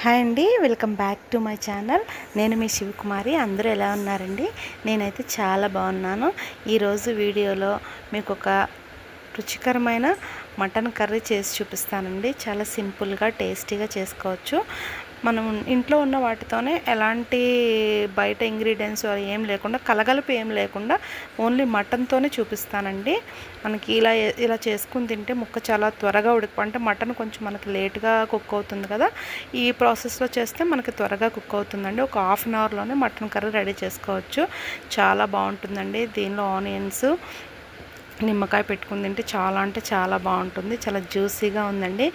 Hi అండి welcome back to my channel. నేను మీ శివకుమారి అందరూ ఎలా ఉన్నారండి? నేనైతే చాలా బాగున్నాను. ఈరోజు వీడియోలో మీకు ఒక రుచికరమైన మటన్ కర్రీ చేసి చూపిస్తానండి. చాలా సింపుల్గా టేస్టీగా చేసుకోవచ్చు. మనం ఇంట్లో ఉన్న వాటితోనే ఎలాంటి బయట ఇంగ్రీడియంట్స్ ఏం లేకుండా కలగలుపు ఏం లేకుండా ఓన్లీ మటన్తోనే చూపిస్తానండి. మనకి ఇలా ఇలా చేసుకుని తింటే ముక్క చాలా త్వరగా ఉడికి అంటే మటన్ కొంచెం మనకి లేట్గా కుక్ అవుతుంది కదా ఈ ప్రాసెస్లో చేస్తే మనకి త్వరగా కుక్ అవుతుందండి. ఒక హాఫ్ అన్ అవర్లోనే మటన్ కర్రీ రెడీ చేసుకోవచ్చు. చాలా బాగుంటుందండి దీనిలో ఆనియన్స్ నిమ్మకాయ పెట్టుకుని తింటే చాలా అంటే చాలా బాగుంటుంది. చాలా జ్యూసీగా ఉందండి.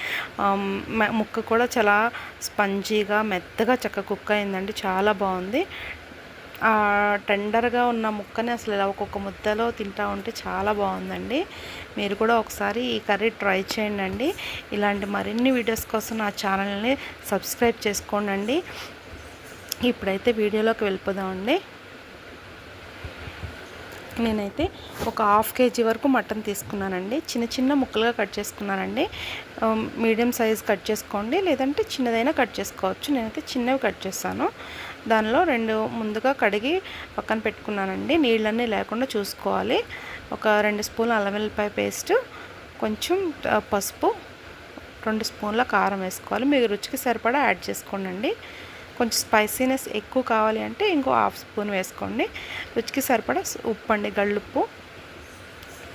ముక్క కూడా చాలా స్పంజీగా మెత్తగా చక్క కుక్ అయిందండి. చాలా బాగుంది. టెండర్గా ఉన్న ముక్కని అసలు ఇలా ఒక్కొక్క ముద్దలో తింటా ఉంటే చాలా బాగుందండి. మీరు కూడా ఒకసారి ఈ కర్రీ ట్రై చేయండి ఇలాంటి మరిన్ని వీడియోస్ కోసం నా ఛానల్ని సబ్స్క్రైబ్ చేసుకోండి ఇప్పుడైతే వీడియోలోకి వెళ్ళిపోదామండి. నేనైతే ఒక హాఫ్ కేజీ వరకు మటన్ తీసుకున్నానండి. చిన్న చిన్న ముక్కలుగా కట్ చేసుకున్నానండి. మీడియం సైజ్ కట్ చేసుకోండి. లేదంటే చిన్నదైనా కట్ చేసుకోవచ్చు. నేనైతే చిన్నవి కట్ చేస్తాను దానిలో రెండు ముందుగా కడిగి పక్కన పెట్టుకున్నానండి. నీళ్ళన్నీ లేకుండా చూసుకోవాలి. ఒక రెండు స్పూన్ల అల్లం వెల్లిపాయ పేస్ట్ కొంచెం పసుపు రెండు స్పూన్ల కారం వేసుకోవాలి. మీరు రుచికి సరిపడా యాడ్ చేసుకోండి కొంచెం స్పైసీనెస్ ఎక్కువ కావాలి అంటే ఇంకో హాఫ్ స్పూన్ వేసుకోండి. రుచికి సరిపడా ఉప్పు అండి గళ్ళుప్పు.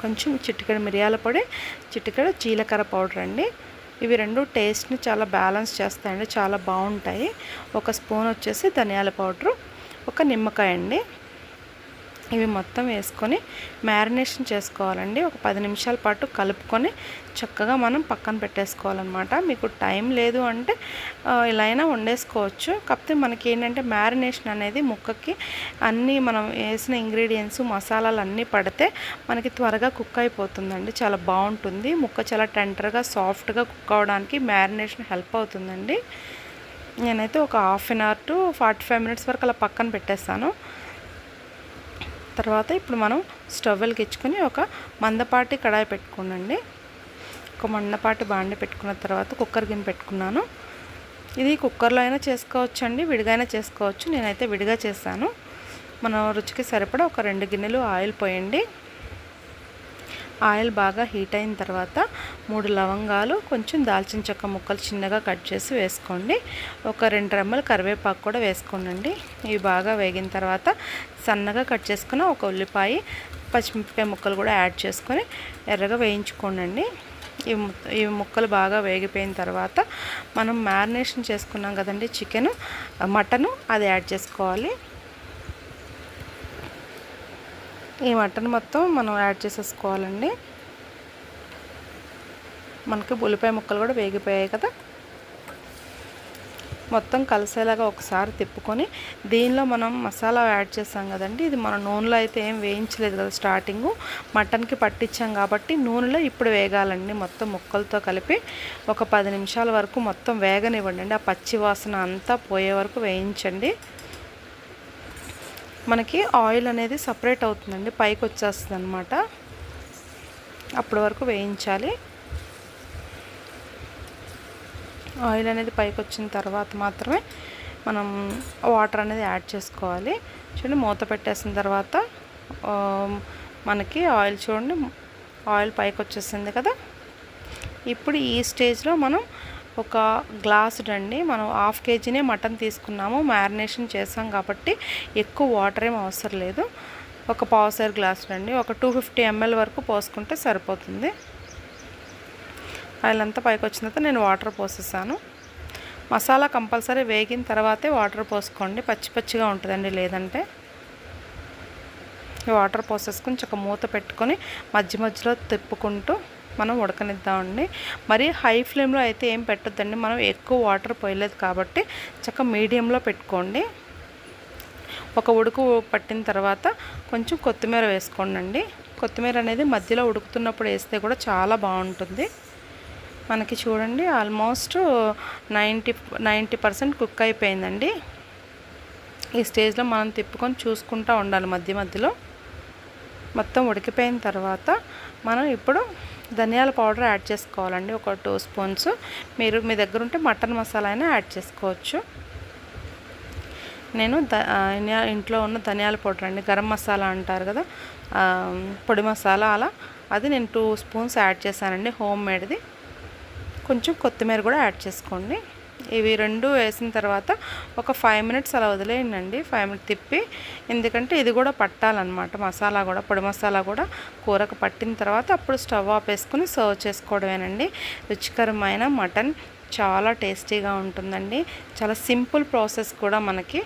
కొంచెం చిటికెడ మిరియాల పొడి చిటికెడ జీలకర్ర పౌడర్ అండి. ఇవి రెండు టేస్ట్ని చాలా బ్యాలెన్స్ చేస్తాయండి చాలా బాగుంటాయి. ఒక స్పూన్ వచ్చేసి ధనియాల పౌడరు ఒక నిమ్మకాయ అండి ఇవి మొత్తం వేసుకొని మ్యారినేషన్ చేసుకోవాలండి. ఒక పది నిమిషాల పాటు కలుపుకొని చక్కగా మనం పక్కన పెట్టేసుకోవాలన్నమాట. మీకు టైం లేదు అంటే ఇలా అయినా వండేసుకోవచ్చు. కాకపోతే మనకి ఏంటంటే మ్యారినేషన్ అనేది ముక్కకి అన్నీ మనం వేసిన ఇంగ్రీడియంట్స్ మసాలాలు అన్నీ పడితే మనకి త్వరగా కుక్ అయిపోతుందండి. చాలా బాగుంటుంది. ముక్క చాలా టెండర్గా సాఫ్ట్గా కుక్ అవడానికి మ్యారినేషన్ హెల్ప్ అవుతుందండి. నేనైతే ఒక half an hour to forty five minutes వరకు అలా పక్కన పెట్టేస్తాను. తర్వాత ఇప్పుడు మనం స్టవ్ వెలిగించుకొని ఒక మందపాటి కడాయి పెట్టుకోనండి. ఒక మందపాటి బాండి పెట్టుకున్న తర్వాత కుక్కర్ గిన్నె పెట్టుకున్నాను. ఇది కుక్కర్లో అయినా చేసుకోవచ్చు అండి విడిగా చేసుకోవచ్చు. నేనైతే విడిగా చేశాను. మనం రుచికి సరిపడా ఒక రెండు గిన్నెలు ఆయిల్ పోయండి. ఆయిల్ బాగా హీట్ అయిన తర్వాత మూడు లవంగాలు కొంచెం దాల్చిన చెక్క ముక్కలు చిన్నగా కట్ చేసి వేసుకోండి. ఒక రెండు రెమ్మలు కరివేపాకు కూడా వేసుకోనండి. ఇవి బాగా వేగిన తర్వాత సన్నగా కట్ చేసుకున్న ఒక ఉల్లిపాయ పచ్చిమిరపకాయ ముక్కలు కూడా యాడ్ చేసుకొని ఎర్రగా వేయించుకోనండి. ఈ ఈ ముక్కలు బాగా వేగిపోయిన తర్వాత మనం మ్యారినేషన్ చేసుకున్నాం కదండి చికెను మటను అది యాడ్ చేసుకోవాలి. ఈ మటన్ మొత్తం మనం యాడ్ చేసేసుకోవాలండి. మనకి ఉల్లిపాయ ముక్కలు కూడా వేగిపోయాయి కదా. మొత్తం కలిసేలాగా ఒకసారి తిప్పుకొని దీనిలో మనం మసాలా యాడ్ చేసాం కదండి. ఇది మన నూనెలో అయితే ఏం వేయించలేదు కదా స్టార్టింగు మటన్కి పట్టించాం కాబట్టి నూనెలో ఇప్పుడు వేగాలండి. మొత్తం ముక్కలతో కలిపి ఒక పది నిమిషాల వరకు మొత్తం వేగనివ్వండి. ఆ పచ్చి వాసన అంతా పోయే వరకు వేయించండి. మనకి ఆయిల్ అనేది సపరేట్ అవుతుందండి పైకి వచ్చేస్తుంది అనమాట అప్పటి వరకు వేయించాలి. ఆయిల్ అనేది పైకి వచ్చిన తర్వాత మాత్రమే మనం వాటర్ అనేది యాడ్ చేసుకోవాలి. చూడండి మూత పెట్టేసిన తర్వాత మనకి ఆయిల్ చూడండి ఆయిల్ పైకి వచ్చేసింది కదా. ఇప్పుడు ఈ స్టేజ్లో మనం ఒక గ్లాసు అండి మనం హాఫ్ కేజీనే మటన్ తీసుకున్నాము. మ్యారినేషన్ చేసాం కాబట్టి ఎక్కువ వాటర్ ఏం అవసరం లేదు. ఒక పావుసేరు గ్లాసు అండి ఒక టూ ఫిఫ్టీ ఎంఎల్ వరకు పోసుకుంటే సరిపోతుంది. ఆయిల్ అంతా పైకి వచ్చిన తర్వాత నేను వాటర్ పోసేసాను. మసాలా కంపల్సరీ వేగిన తర్వాతే వాటర్ పోసుకోండి. పచ్చి పచ్చిగా ఉంటుందండి లేదంటే. వాటర్ పోసేసుకొని చక్క మూత పెట్టుకొని మధ్య మధ్యలో తిప్పుకుంటూ మనం ఉడకనిద్దామండి. మరి హై ఫ్లేమ్లో అయితే ఏం పెట్టొద్దండి మనం ఎక్కువ వాటర్ పోయలేదు కాబట్టి చక్క మీడియంలో పెట్టుకోండి. ఒక ఉడుకు పట్టిన తర్వాత కొంచెం కొత్తిమీర వేసుకోండి కొత్తిమీర అనేది మధ్యలో ఉడుకుతున్నప్పుడు వేస్తే కూడా చాలా బాగుంటుంది. మనకి చూడండి almost ninety ninety percent cook అయిపోయిందండి. ఈ స్టేజ్లో మనం తిప్పుకొని చూసుకుంటూ ఉండాలి మధ్య మధ్యలో. మొత్తం ఉడికిపోయిన తర్వాత మనం ఇప్పుడు ధనియాల పౌడర్ యాడ్ చేసుకోవాలండి. ఒక టూ స్పూన్స్. మీరు మీ దగ్గర ఉంటే మటన్ మసాలా అయినా యాడ్ చేసుకోవచ్చు. నేను ఇంట్లో ఉన్న ధనియాల పౌడర్ అండి. గరం మసాలా అంటారు కదా పొడి మసాలా అలా. అది నేను టూ స్పూన్స్ యాడ్ చేశానండి హోమ్ మేడ్ది. కొంచెం కొత్తిమీర కూడా యాడ్ చేసుకోండి. ఇవి రెండు వేసిన తర్వాత ఒక ఫైవ్ మినిట్స్ అలా వదిలేయండి. ఫైవ్ మినిట్ తిప్పి ఎందుకంటే ఇది కూడా పట్టాలన్నమాట. మసాలా కూడా పొడి మసాలా కూడా కూరకు పట్టిన తర్వాత అప్పుడు స్టవ్ ఆపేసుకుని సర్వ్ చేసుకోవడమేనండి. రుచికరమైన మటన్ చాలా టేస్టీగా ఉంటుందండి. చాలా సింపుల్ ప్రాసెస్ కూడా మనకి.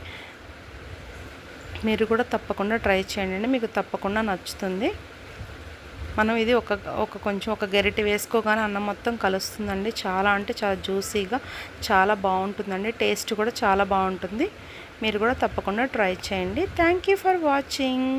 మీరు కూడా తప్పకుండా ట్రై చేయండి మీకు తప్పకుండా నచ్చుతుంది. మనం ఇది ఒక ఒక కొంచెం ఒక గరిటె వేసుకోగానే అన్నం మొత్తం కలుస్తుందండి. చాలా అంటే చాలా జ్యూసీగా చాలా బాగుంటుందండి. టేస్ట్ కూడా చాలా బాగుంటుంది. మీరు కూడా తప్పకుండా ట్రై చేయండి. Thank you for watching